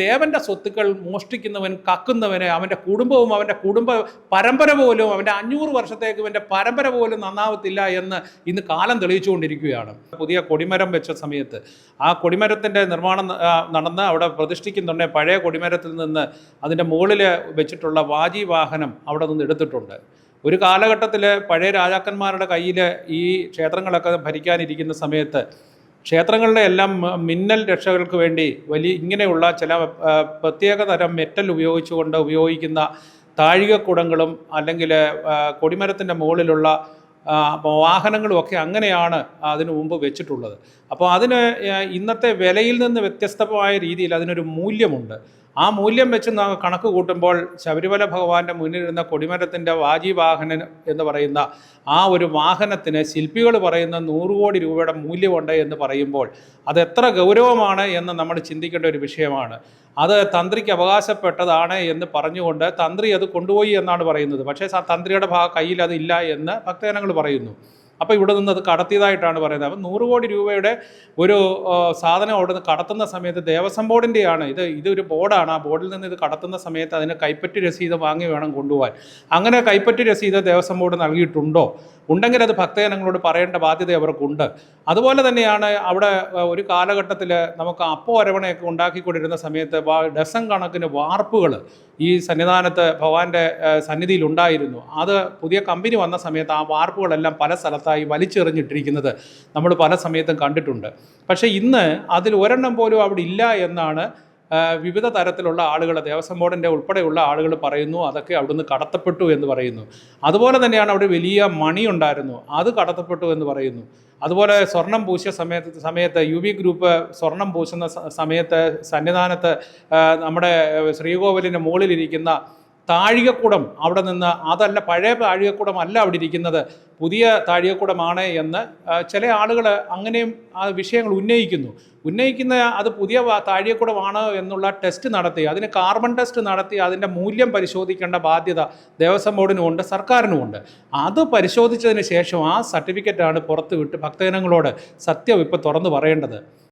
ദേവന്റെ സ്വത്തുക്കൾ മോഷ്ടിക്കുന്നവൻ കക്കുന്നവന് അവന്റെ കുടുംബവും അവന്റെ കുടുംബ പരമ്പര പോലും അവന്റെ അഞ്ഞൂറ് വർഷത്തേക്ക് അവന്റെ പരമ്പര പോലും നന്നാവത്തില്ല എന്ന് ഇന്ന് കാലം തെളിയിച്ചുകൊണ്ടിരിക്കുകയാണ്. പുതിയ കൊടിമരം വെച്ച സമയത്ത് ആ കൊടിമരത്തിന്റെ നിർമ്മാണം നടന്ന് അവിടെ പ്രതിഷ്ഠിക്കുന്നുണ്ട്. പഴയ കൊടിമരത്തിൽ നിന്ന് അതിന്റെ മുകളിൽ വെച്ചിട്ടുള്ള വാജി വാഹനം അവിടെ നിന്ന് എടുത്തിട്ടുണ്ട്. ഒരു കാലഘട്ടത്തിൽ പഴയ രാജാക്കന്മാരുടെ കയ്യിൽ ഈ ക്ഷേത്രങ്ങളൊക്കെ ഭരിക്കാനിരിക്കുന്ന സമയത്ത് ക്ഷേത്രങ്ങളുടെ എല്ലാം മിന്നൽ രക്ഷകൾക്ക് വേണ്ടി വലിയ ഇങ്ങനെയുള്ള ചില പ്രത്യേക തരം മെറ്റൽ ഉപയോഗിച്ചുകൊണ്ട് ഉപയോഗിക്കുന്ന താഴികക്കുടങ്ങളും അല്ലെങ്കിൽ കൊടിമരത്തിന്റെ മുകളിലുള്ള വാഹനങ്ങളും ഒക്കെ അങ്ങനെയാണ് അതിനു മുമ്പ് വെച്ചിട്ടുള്ളത്. അപ്പോൾ അതിന് ഇന്നത്തെ വിലയിൽ നിന്ന് വ്യത്യസ്തമായ രീതിയിൽ അതിനൊരു മൂല്യമുണ്ട്. ആ മൂല്യം വെച്ച് കണക്ക് കൂട്ടുമ്പോൾ ശബരിമല ഭഗവാന്റെ മുന്നിലിരുന്ന കൊടിമരത്തിന്റെ വാജിവാഹനൻ എന്ന് പറയുന്ന ആ ഒരു വാഹനത്തിന് ശില്പികൾ പറയുന്ന നൂറ് കോടി രൂപയുടെ മൂല്യമുണ്ട് എന്ന് പറയുമ്പോൾ അത് എത്ര ഗൗരവമാണ് എന്ന് നമ്മൾ ചിന്തിക്കേണ്ട ഒരു വിഷയമാണ്. അത് തന്ത്രിക്ക് അവകാശപ്പെട്ടതാണ് എന്ന് പറഞ്ഞുകൊണ്ട് തന്ത്രി അത് കൊണ്ടുപോയി എന്നാണ് പറയുന്നത്. പക്ഷേ തന്ത്രിയുടെ ഭാഗ കയ്യിൽ അതില്ല എന്ന് ഭക്തജനങ്ങൾ പറയുന്നു. അപ്പോൾ ഇവിടെ നിന്ന് അത് കടത്തിയതായിട്ടാണ് പറയുന്നത്. അപ്പം നൂറ് കോടി രൂപയുടെ ഒരു സാധനം അവിടെ നിന്ന് കടത്തുന്ന സമയത്ത് ദേവസ്വം ബോർഡിന്റെയാണ് ഇത് ഇതൊരു ബോർഡാണ്. ആ ബോർഡിൽ നിന്ന് ഇത് കടത്തുന്ന സമയത്ത് അതിന് കൈപ്പറ്റി രസീത് വാങ്ങി വേണം കൊണ്ടുപോകാൻ. അങ്ങനെ കൈപ്പറ്റി രസീത് ദേവസ്വം ബോർഡ് നൽകിയിട്ടുണ്ടോ? ഉണ്ടെങ്കിൽ അത് ഭക്തജനങ്ങളോട് പറയേണ്ട ബാധ്യത അവർക്കുണ്ട്. അതുപോലെ തന്നെയാണ് അവിടെ ഒരു കാലഘട്ടത്തിൽ നമുക്ക് അപ്പോ അരവണയൊക്കെ ഉണ്ടാക്കിക്കൊണ്ടിരുന്ന സമയത്ത് ഡസൻ കണക്കിന് വാർപ്പുകൾ ഈ സന്നിധാനത്ത് ഭഗവാന്റെ സന്നിധിയിൽ ഉണ്ടായിരുന്നു. അത് പുതിയ കമ്പനി വന്ന സമയത്ത് ആ വാർപ്പുകളെല്ലാം പല സ്ഥലത്തായി വലിച്ചെറിഞ്ഞിട്ടിരിക്കുന്നത് നമ്മൾ പല സമയത്തും കണ്ടിട്ടുണ്ട്. പക്ഷേ ഇന്ന് അതിൽ ഒരെണ്ണം പോലും അവിടെ ഇല്ല എന്നാണ് വിവിധ തരത്തിലുള്ള ആളുകൾ ദേവസ്വം ബോർഡിന്റെ ഉൾപ്പെടെയുള്ള ആളുകൾ പറയുന്നു അതൊക്കെ അവിടുന്ന് കടത്തപ്പെട്ടു എന്ന് പറയുന്നു. അതുപോലെ തന്നെയാണ് അവിടെ വലിയ മണി ഉണ്ടായിരുന്നു അത് കടത്തപ്പെട്ടു എന്ന് പറയുന്നു. അതുപോലെ സ്വർണം പൂശിയ സമയത്ത് സമയത്ത് യു വി ഗ്രൂപ്പ് സ്വർണം പൂശുന്ന സമയത്ത് സന്നിധാനത്ത് നമ്മുടെ ശ്രീകോവിലിന്റെ മുകളിലിരിക്കുന്ന താഴികക്കുടം അവിടെ നിന്ന് അതല്ല പഴയ താഴികക്കുടം അല്ല അവിടെ ഇരിക്കുന്നത്. പുതിയ താഴികക്കുടമാണ് എന്ന് ചില ആളുകൾ അങ്ങനെയും ആ വിഷയങ്ങൾ ഉന്നയിക്കുന്നു. ഉന്നയിക്കുന്ന അത് പുതിയ താഴികക്കൂടമാണ് എന്നുള്ള ടെസ്റ്റ് നടത്തി അതിന് കാർബൺ ടെസ്റ്റ് നടത്തി അതിന്റെ മൂല്യം പരിശോധിക്കേണ്ട ബാധ്യത ദേവസ്വം ബോർഡിനുമുണ്ട് സർക്കാരിനുമുണ്ട് അത് പരിശോധിച്ചതിന് ശേഷം ആ സർട്ടിഫിക്കറ്റാണ് പുറത്തുവിട്ട് ഭക്തജനങ്ങളോട് സത്യം ഇപ്പോൾ തുറന്നു പറയേണ്ടത്.